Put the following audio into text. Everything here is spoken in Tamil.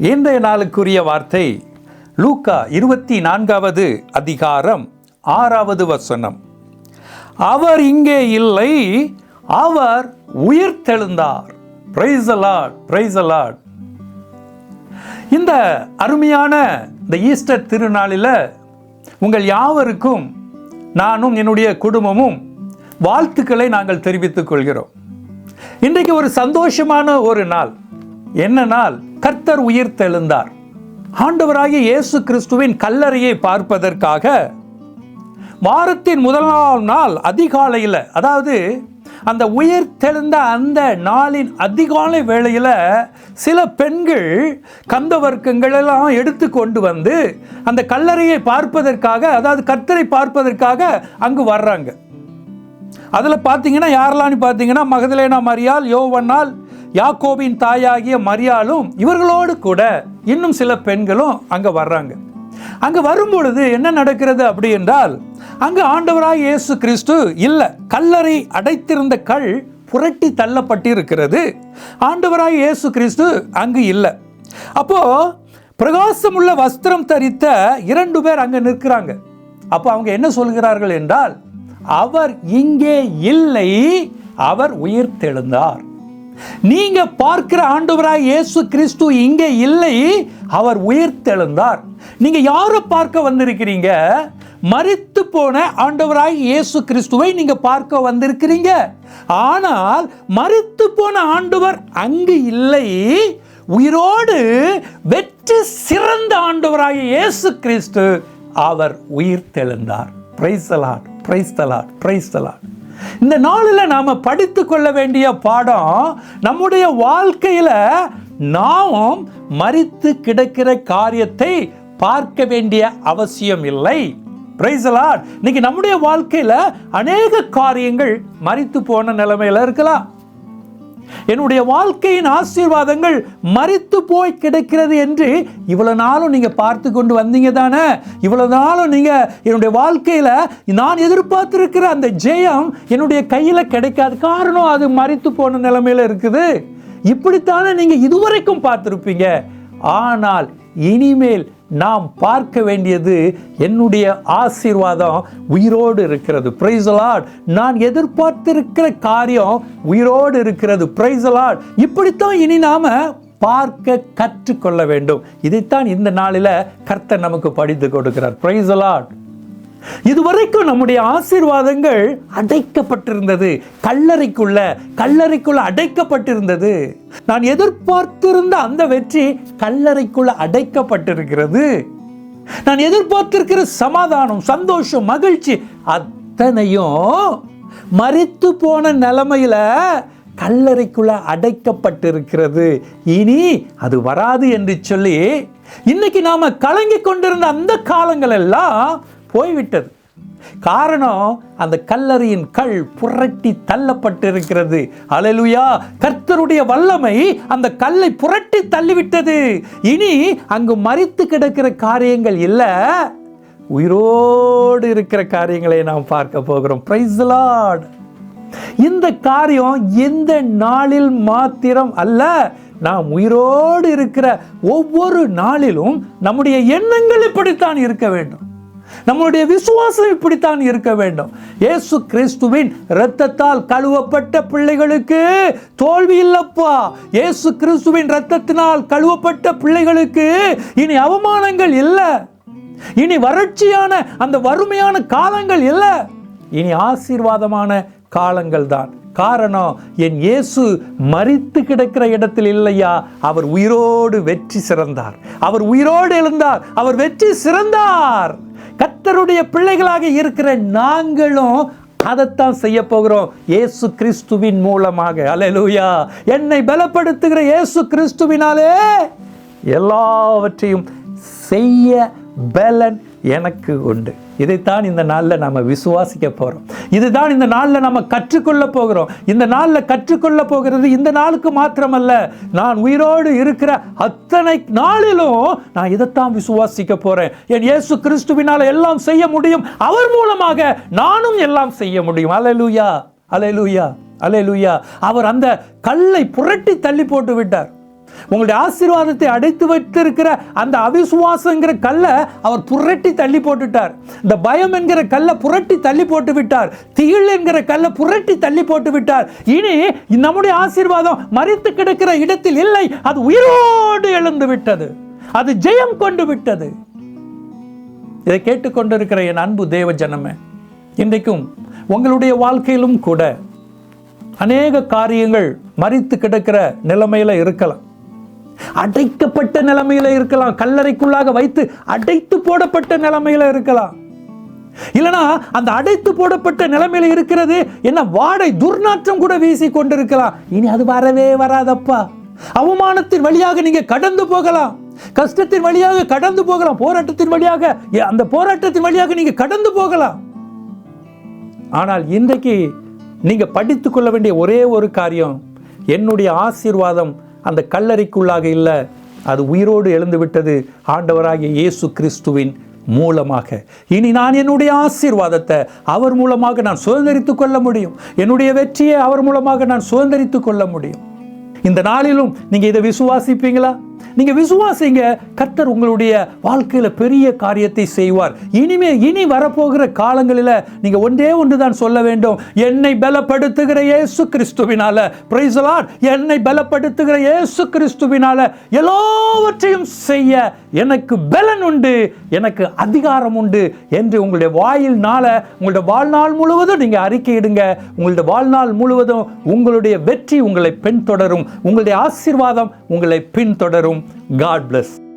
இன்றைய நாளுக்குரிய வார்த்தை லூக்கா இருபத்தி நான்காவது அதிகாரம் ஆறாவது வசனம். அவர் இங்கே இல்லை அவர் உயிர்த்தெழுந்தார் தெழுந்தார். பிரைஸ் இந்த அருமையான இந்த ஈஸ்டர் திருநாளில் உங்கள் யாவருக்கும் நானும் என்னுடைய குடும்பமும் வாழ்த்துக்களை நாங்கள் தெரிவித்துக் கொள்கிறோம். இன்றைக்கு ஒரு சந்தோஷமான ஒரு நாள். என்ன நாள் கர்த்தர் உயிர்த்தெழுந்தார் ஆண்டவராகிய இயேசு கிறிஸ்துவின் கல்லறையை பார்ப்பதற்காக வாரத்தின் முதலாம் நாள் அதிகாலையில் அதாவது அந்த உயிர் தெழுந்த அந்த நாளின் அதிகாலை வேளையில் சில பெண்கள் கந்த வர்க்கங்கள் எடுத்து கொண்டு வந்து அந்த கல்லறையை பார்ப்பதற்காக அதாவது கர்த்தரை பார்ப்பதற்காக அங்கு வர்றாங்க. அதில் பார்த்தீங்கன்னா யாரெல்லாம்னு பார்த்தீங்கன்னா மகதலேனா மரியாள் யோவன்னால் யாக்கோபின் தாயாகிய மரியாளும் இவர்களோடு கூட இன்னும் சில பெண்களும் அங்கே வர்றாங்க. அங்கே வரும்பொழுது என்ன நடக்கிறது அப்படி என்றால் அங்கு ஆண்டவராய் இயேசு கிறிஸ்து இல்லை கல்லறை அடைத்திருந்த கல் புரட்டி தள்ளப்பட்டு இருக்கிறது ஆண்டவராய் இயேசு கிறிஸ்து அங்கு இல்லை. அப்போ பிரகாசமுள்ள வஸ்திரம் தரித்த இரண்டு பேர் அங்கே நிற்கிறாங்க. அப்போ அவங்க என்ன சொல்கிறார்கள் என்றால் அவர் இங்கே இல்லை அவர் உயிர் தெழுந்தார். நீங்க பார்க்கிற ஆண்டவராய் இயேசு கிறிஸ்து இங்க இல்லை அவர் உயிர்த்தெழுந்தார். நீங்க யாரை பார்க்க வந்திருக்கிறீங்க? மறித்து போன ஆண்டவராய் இயேசு கிறிஸ்துவை நீங்க பார்க்க வந்திருக்கிறீங்க. ஆனால் மறித்து போன ஆண்டவர் அங்கு இல்லை உயிரோடு வெற்றி சிறந்த ஆண்டவராய் இயேசு கிறிஸ்து அவர் உயிர்த்தெழுந்தார். Praise the Lord praise the Lord praise the Lord இந்த நாளில் நாம் படித்து கொள்ள வேண்டிய பாடம் நம்முடைய வாழ்க்கையில் நாம் மறித்து கிடக்கிற காரியத்தை பார்க்க வேண்டிய அவசியம் இல்லை. பிரைசலாட் இன்னைக்கு நம்முடைய வாழ்க்கையில் அநேக காரியங்கள் மறித்து போன நிலைமையில இருக்கலாம். என்னுடைய வாழ்க்கையின் ஆசீர்வாதங்கள் மறித்து போய் கிடைக்கிறது என்று இவ்வளோ நாளும் நீங்கள் பார்த்து கொண்டு வந்தீங்க தானே? இவ்வளவு நாளும் நீங்கள் என்னுடைய வாழ்க்கையில நான் எதிர்பார்த்துருக்கிற அந்த ஜெயம் என்னுடைய கையில் கிடைக்காது காரணம் அது மறித்து போன நிலைமையில இருக்குது. இப்படித்தானே நீங்கள் இதுவரைக்கும் பார்த்துருப்பீங்க. ஆனால் இனிமேல் நாம் பார்க்க வேண்டியது என்னுடைய ஆசீர்வாதம் உயிரோடு இருக்கிறது. பிரைசலாட் நான் எதிர்பார்த்திருக்கிற காரியம் உயிரோடு இருக்கிறது. பிரைசலாட் இப்படித்தான் இனி நாம பார்க்க கற்றுக்கொள்ள வேண்டும். இதைத்தான் இந்த நாளில் கர்த்தர் நமக்கு படித்து கொடுக்கிறார். பிரைசலாட் இதுவரைக்கும் நம்முடைய ஆசீர்வாதங்கள் அடைக்கப்பட்டிருந்தது. கல்லறைக்குள்ள கல்லறைக்குள்ள அடைக்கப்பட்டிருந்தது. நான் எதிர்பார்த்திருந்த அந்த வெற்றி கல்லறைக்குள்ள அடைக்கப்பட்டிருக்கிறது. நான் எதிர்பார்த்திருக்கிற சமாதானம் சந்தோஷம் மகிழ்ச்சி அத்தனையும் மறித்து போன நிலைமையில கல்லறைக்குள்ள அடைக்கப்பட்டிருக்கிறது. இனி அது வராது என்று சொல்லி இன்னைக்கு நாம கலங்கி கொண்டிருந்த அந்த காலங்கள் எல்லாம் போய்விட்டது. காரணம் அந்த கல்லறையின் கல் புரட்டி தள்ளப்பட்டிருக்கிறது. அலலுயா கர்த்தருடைய வல்லமை அந்த கல்லை புரட்டி தள்ளிவிட்டது. இனி அங்கு மறித்து கிடக்கிற காரியங்கள் இல்லை. உயிரோடு இருக்கிற காரியங்களை நாம் பார்க்க போகிறோம். பிரைஸ் லார்ட் இந்த காரியம் எந்த நாளில் மாத்திரம் அல்ல நாம் உயிரோடு இருக்கிற ஒவ்வொரு நாளிலும் நம்முடைய எண்ணங்கள் இப்படித்தான் இருக்க வேண்டும். நம்மளுடைய விசுவாசம் இப்படித்தான் இருக்க வேண்டும். இயேசு கிறிஸ்துவின் இரத்தத்தால் கழுவப்பட்ட பிள்ளைகளுக்கு தோல்வி இல்லப்பா. இயேசு கிறிஸ்துவின் இரத்தத்தினால் கழுவப்பட்ட பிள்ளைகளுக்கு இனி அவமானங்கள் இல்லை. இனி வறட்சியான அந்த வறுமையான காலங்கள் இல்லை. இனி ஆசீர்வாதமான காலங்கள் தான். காரணம் என் இயேசு மறித்து கிடக்கிற இடத்தில் இல்லையா? அவர் உயிரோடு வெற்றி சிறந்தார். அவர் உயிரோடு எழுந்தார். அவர் வெற்றி சிறந்தார். கத்தருடைய பிள்ளைகளாக இருக்கிற நாங்களும் அதைத்தான் செய்ய போகிறோம். ஏசு கிறிஸ்துவின் மூலமாக. அலலூயா என்னை பலப்படுத்துகிற ஏசு கிறிஸ்துவினாலே எல்லாவற்றையும் செய்ய பலன் எனக்கு உண்டு. இதைத்தான் இந்த நாளில் நம்ம விசுவாசிக்க போகிறோம் இதுதான் இந்த நாளில் நம்ம கற்றுக்கொள்ள போகிறோம். இந்த நாளில் கற்றுக்கொள்ள போகிறது இந்த நாளுக்கு மாத்திரமல்ல. நான் உயிரோடு இருக்கிற அத்தனை நாளிலும் நான் இதைத்தான் விசுவாசிக்க போகிறேன் என் இயேசு கிறிஸ்துவினால் எல்லாம் செய்ய முடியும். அவர் மூலமாக நானும் எல்லாம் செய்ய முடியும். அலையலூயா அலையலூயா அலையலூயா அவர் அந்த கல்லை புரட்டி தள்ளி போட்டு விட்டார். உங்களுடைய ஆசீர்வாதத்தை அடைத்து வைத்திருக்கிற அந்த அவிசுவாசங்கிற கல்லை அவர் புரட்டி தள்ளி போட்டுட்டார். இந்த பயம் என்கிற கல்லை புரட்டி தள்ளி போட்டு விட்டார். திகில் என்கிற கல்லை புரட்டி தள்ளி போட்டு விட்டார். இனி நம்முடைய ஆசீர்வாதம் மறித்து கிடக்கிற இடத்தில் இல்லை. அது உயிரோடு எழுந்து விட்டது. அது ஜெயம் கொண்டு விட்டது. இதை கேட்டுக்கொண்டிருக்கிற என் அன்பு தேவ ஜனமே இன்றைக்கும் உங்களுடைய வாழ்க்கையிலும் கூட அநேக காரியங்கள் மறித்து கிடக்கிற நிலைமையில இருக்கலாம். அடைக்கப்பட்ட நிலைமையில இருக்கலாம். கல்லறைக்குள்ளாக வைத்து அடைத்து போடப்பட்ட நிலைமையில இருக்கலாம். இல்லனா அந்த அடைத்து போடப்பட்ட நிலைமையில இருக்கிறது என்ன வாடை துர்நாற்றம் கூட வீசி கொண்டிருக்கலாம். இனி அது வரவே வராதப்பா. அவமானத்தின் வழியாக நீங்க கடந்து போகலாம். கஷ்டத்தின் வழியாக கடந்து போகலாம். போராட்டத்தின் வழியாக அந்த போராட்டத்தின் வழியாக நீங்க கடந்து போகலாம். ஆனால் இன்றைக்கு நீங்க படித்துக் கொள்ள வேண்டிய ஒரே ஒரு காரியம் என்னுடைய ஆசீர்வாதம் அந்த கல்லறைக்குள்ளாக இல்லை அது உயிரோடு எழுந்துவிட்டது ஆண்டவராகிய இயேசு கிறிஸ்துவின் மூலமாக. இனி நான் என்னுடைய ஆசீர்வாதத்தை அவர் மூலமாக நான் சுதந்திரித்து கொள்ள முடியும். என்னுடைய வெற்றியை அவர் மூலமாக நான் சுதந்திரித்து கொள்ள முடியும். இந்த நாளிலும் நீங்க இதை விசுவாசிப்பீங்களா? நீங்க விசுவாசிங்க கர்த்தர் உங்களுடைய வாழ்க்கையில பெரிய காரியத்தை செய்வார். இனிமே இனி வரப்போகிற காலங்களில் நீங்க ஒன்றே ஒன்று தான் சொல்ல வேண்டும். என்னை பலப்படுத்துகிற இயேசு கிறிஸ்துவினால பிரைசலார் என்னை பலப்படுத்துகிற இயேசு கிறிஸ்துவினால எல்லாவற்றையும் செய்ய எனக்கு பலன் உண்டு எனக்கு அதிகாரம் உண்டு என்று உங்களுடைய வாயில்னால உங்களுடைய வாழ்நாள் முழுவதும் நீங்க அறிக்கையிடுங்க. உங்களுடைய வாழ்நாள் முழுவதும் உங்களுடைய வெற்றி உங்களை பின்தொடரும். உங்களுடைய ஆசீர்வாதம் உங்களை பின்தொடரும். God bless